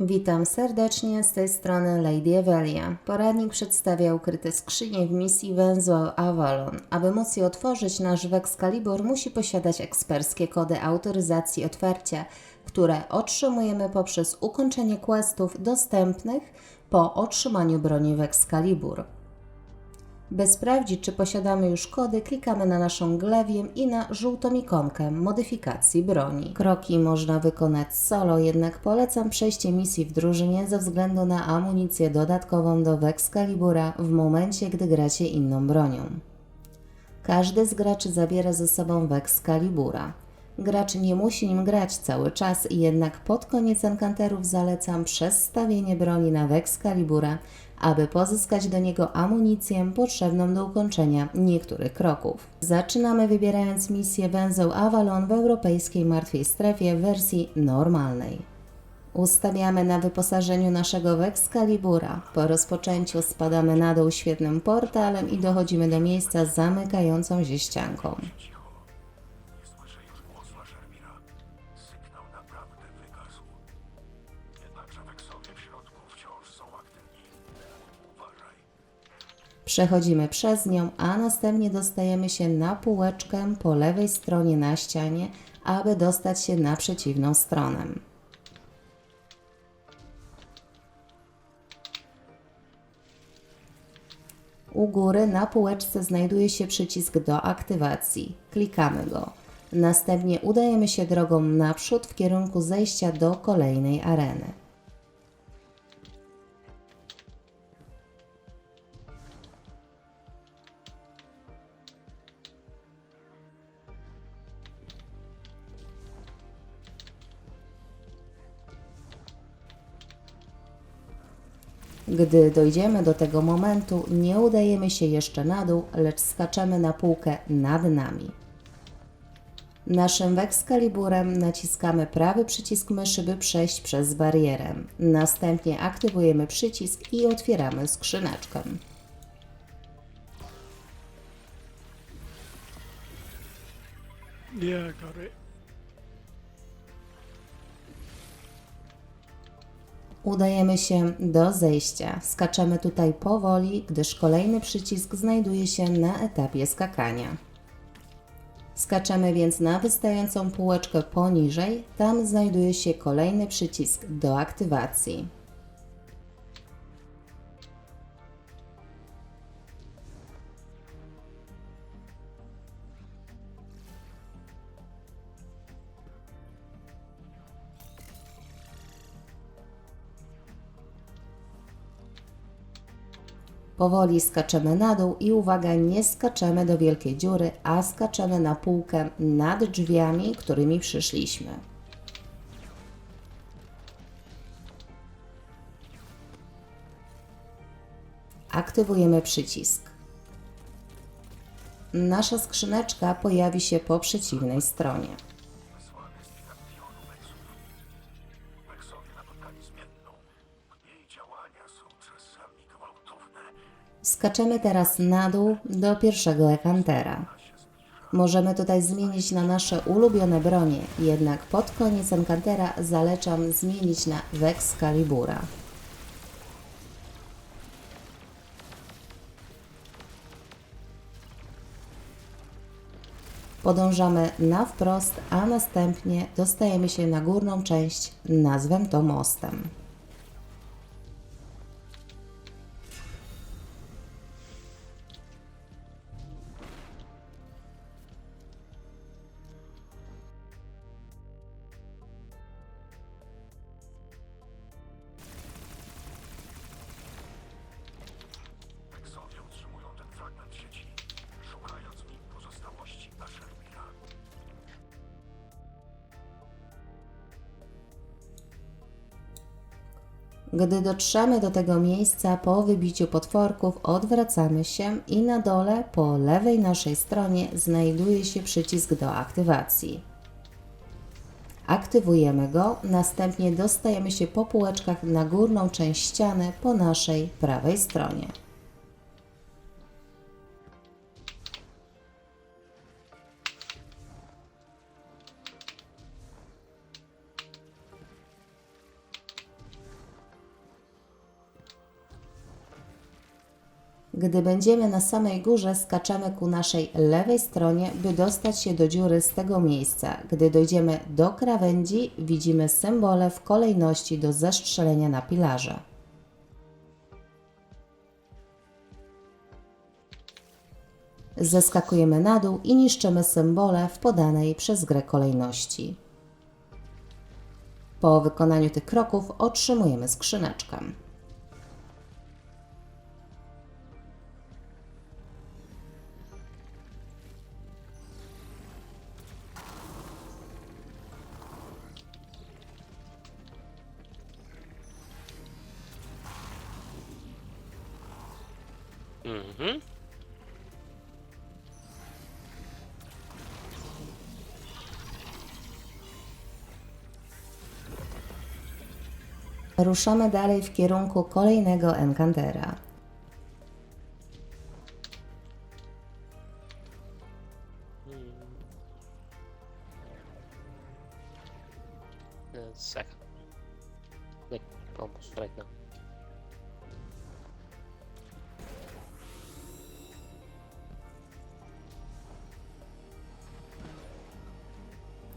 Witam serdecznie, z tej strony Lady Evelia. Poradnik przedstawia ukryte skrzynie w misji węzła Avalon. Aby móc je otworzyć, nasz Excalibur musi posiadać eksperckie kody autoryzacji otwarcia, które otrzymujemy poprzez ukończenie questów dostępnych po otrzymaniu broni w Excalibur. By sprawdzić, czy posiadamy już kody, klikamy na naszą glewiem i na żółtą ikonkę modyfikacji broni. Kroki można wykonać solo, jednak polecam przejście misji w drużynie ze względu na amunicję dodatkową do Excalibura w momencie, gdy gracie inną bronią. Każdy z graczy zabiera ze sobą Excalibura. Gracz nie musi nim grać cały czas, jednak pod koniec enkanterów zalecam przestawienie broni na Excalibura, aby pozyskać do niego amunicję potrzebną do ukończenia niektórych kroków. Zaczynamy wybierając misję węzeł Avalon w europejskiej martwej strefie w wersji normalnej. Ustawiamy na wyposażeniu naszego Excalibura. Po rozpoczęciu spadamy na dół świetnym portalem i dochodzimy do miejsca zamykającą się ścianką. Przechodzimy przez nią, a następnie dostajemy się na półeczkę po lewej stronie na ścianie, aby dostać się na przeciwną stronę. U góry na półeczce znajduje się przycisk do aktywacji. Klikamy go. Następnie udajemy się drogą naprzód w kierunku zejścia do kolejnej areny. Gdy dojdziemy do tego momentu, nie udajemy się jeszcze na dół, lecz skaczemy na półkę nad nami. Naszym Excaliburem naciskamy prawy przycisk myszy, by przejść przez barierę. Następnie aktywujemy przycisk i otwieramy skrzyneczkę. Nie, Gary. Udajemy się do zejścia. Skaczemy tutaj powoli, gdyż kolejny przycisk znajduje się na etapie skakania. Skaczemy więc na wystającą półeczkę poniżej, tam znajduje się kolejny przycisk do aktywacji. Powoli skaczemy na dół i uwaga, nie skaczemy do wielkiej dziury, a skaczemy na półkę nad drzwiami, którymi przyszliśmy. Aktywujemy przycisk. Nasza skrzyneczka pojawi się po przeciwnej stronie. Skaczemy teraz na dół do pierwszego ekantera. Możemy tutaj zmienić na nasze ulubione bronie, jednak pod koniec enkantera zalecam zmienić na Vex Calibura. Podążamy na wprost, a następnie dostajemy się na górną część, nazwę to mostem. Gdy dotrzemy do tego miejsca po wybiciu potworków, odwracamy się i na dole po lewej naszej stronie znajduje się przycisk do aktywacji. Aktywujemy go, następnie dostajemy się po półeczkach na górną część ściany po naszej prawej stronie. Gdy będziemy na samej górze, skaczemy ku naszej lewej stronie, by dostać się do dziury z tego miejsca. Gdy dojdziemy do krawędzi, widzimy symbole w kolejności do zestrzelenia na pilarze. Zeskakujemy na dół i niszczymy symbole w podanej przez grę kolejności. Po wykonaniu tych kroków otrzymujemy skrzyneczkę. Ruszamy dalej w kierunku kolejnego enkantera.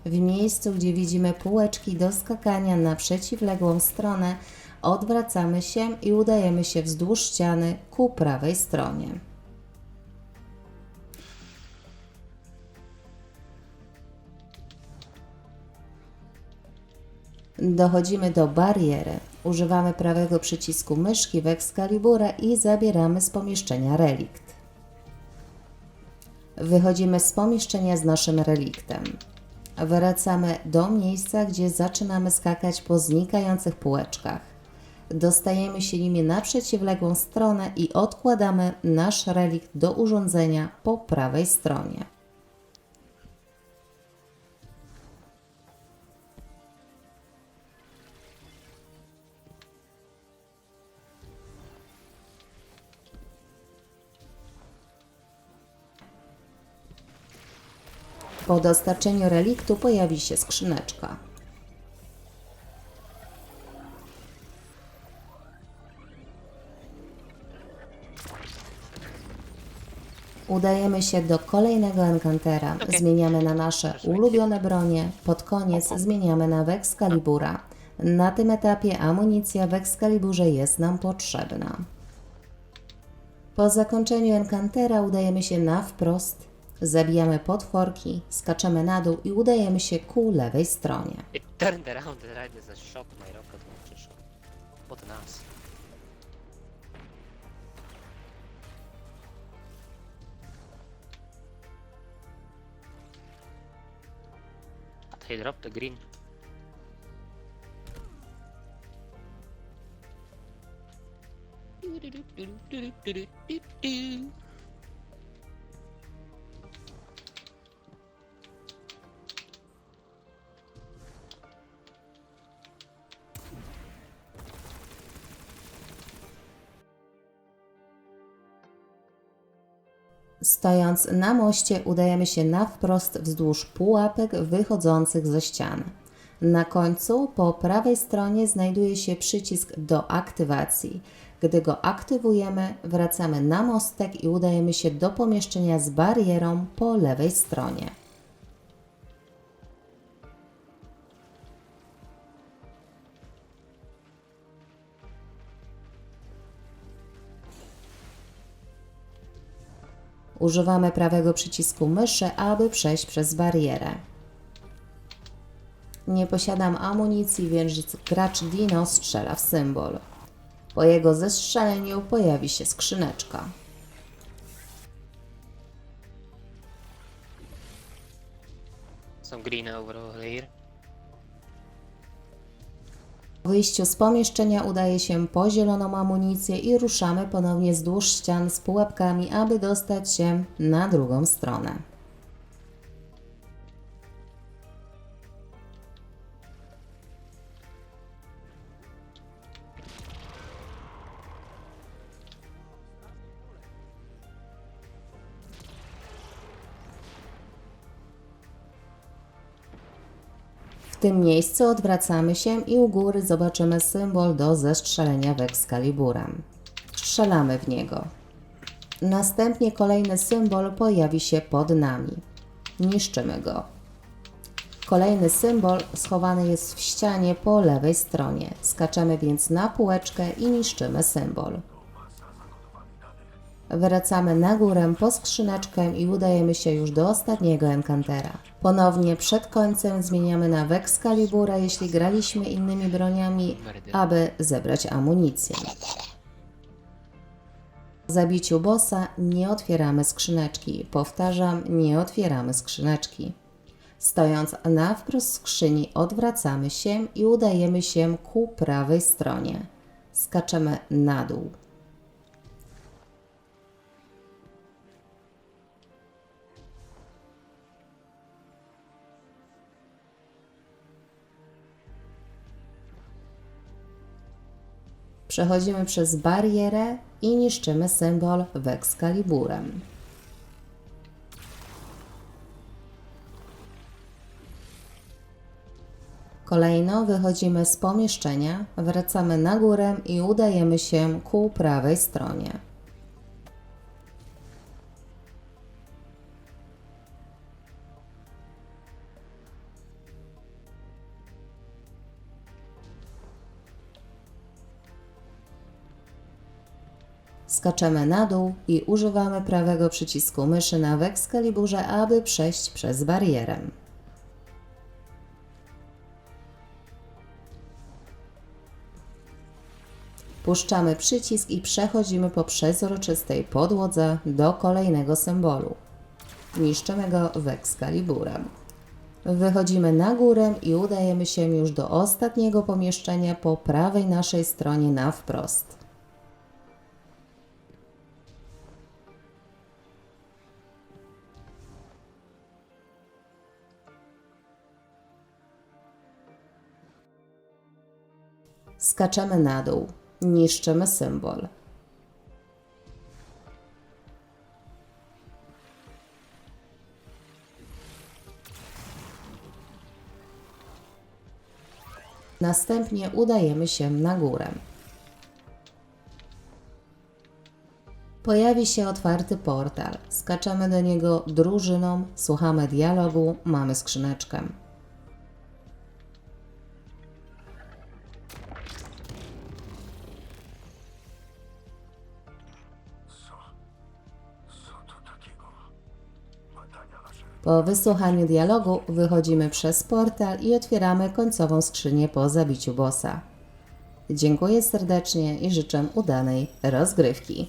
W miejscu, gdzie widzimy półeczki do skakania na przeciwległą stronę, odwracamy się i udajemy się wzdłuż ściany ku prawej stronie. Dochodzimy do bariery. Używamy prawego przycisku myszki w Excalibura i zabieramy z pomieszczenia relikt. Wychodzimy z pomieszczenia z naszym reliktem. Wracamy do miejsca, gdzie zaczynamy skakać po znikających półeczkach. Dostajemy się nimi na przeciwległą stronę i odkładamy nasz relikt do urządzenia po prawej stronie. Po dostarczeniu reliktu pojawi się skrzyneczka. Udajemy się do kolejnego enkantera. Zmieniamy na nasze ulubione bronie. Pod koniec zmieniamy na Wexcalibura. Na tym etapie amunicja w Excaliburze jest nam potrzebna. Po zakończeniu enkantera udajemy się na wprost. Zabijamy potworki, skaczemy na dół i udajemy się ku lewej stronie. It turned around right as I shot my rocket launcher shot. What an ass. But he dropped the green. Stojąc na moście, udajemy się na wprost wzdłuż pułapek wychodzących ze ścian. Na końcu, po prawej stronie, znajduje się przycisk do aktywacji. Gdy go aktywujemy, wracamy na mostek i udajemy się do pomieszczenia z barierą po lewej stronie. Używamy prawego przycisku myszy, aby przejść przez barierę. Nie posiadam amunicji, więc gracz Dino strzela w symbol. Po jego zestrzeleniu pojawi się skrzyneczka. Some green over here. Wyjściu z pomieszczenia udaje się po zieloną amunicję i ruszamy ponownie wzdłuż ścian z pułapkami, aby dostać się na drugą stronę. Tym miejscu odwracamy się i u góry zobaczymy symbol do zestrzelenia w Excaliburem. Strzelamy w niego. Następnie kolejny symbol pojawi się pod nami. Niszczymy go. Kolejny symbol schowany jest w ścianie po lewej stronie. Skaczemy więc na półeczkę i niszczymy symbol. Wracamy na górę po skrzyneczkę i udajemy się już do ostatniego enkantera. Ponownie przed końcem zmieniamy na Wexcalibura, jeśli graliśmy innymi broniami, aby zebrać amunicję. W zabiciu bossa nie otwieramy skrzyneczki. Powtarzam, nie otwieramy skrzyneczki. Stojąc na wprost skrzyni, odwracamy się i udajemy się ku prawej stronie. Skaczemy na dół. Przechodzimy przez barierę i niszczymy symbol Wexcaliburem. Kolejno wychodzimy z pomieszczenia, wracamy na górę i udajemy się ku prawej stronie. Skaczemy na dół i używamy prawego przycisku myszy na Wexcaliburze, aby przejść przez barierę. Puszczamy przycisk i przechodzimy po przezroczystej podłodze do kolejnego symbolu. Niszczymy go Wexcaliburem. Wychodzimy na górę i udajemy się już do ostatniego pomieszczenia po prawej naszej stronie na wprost. Skaczemy na dół. Niszczymy symbol. Następnie udajemy się na górę. Pojawi się otwarty portal. Skaczemy do niego drużyną, słuchamy dialogu, mamy skrzyneczkę. Po wysłuchaniu dialogu wychodzimy przez portal i otwieramy końcową skrzynię po zabiciu bossa. Dziękuję serdecznie i życzę udanej rozgrywki.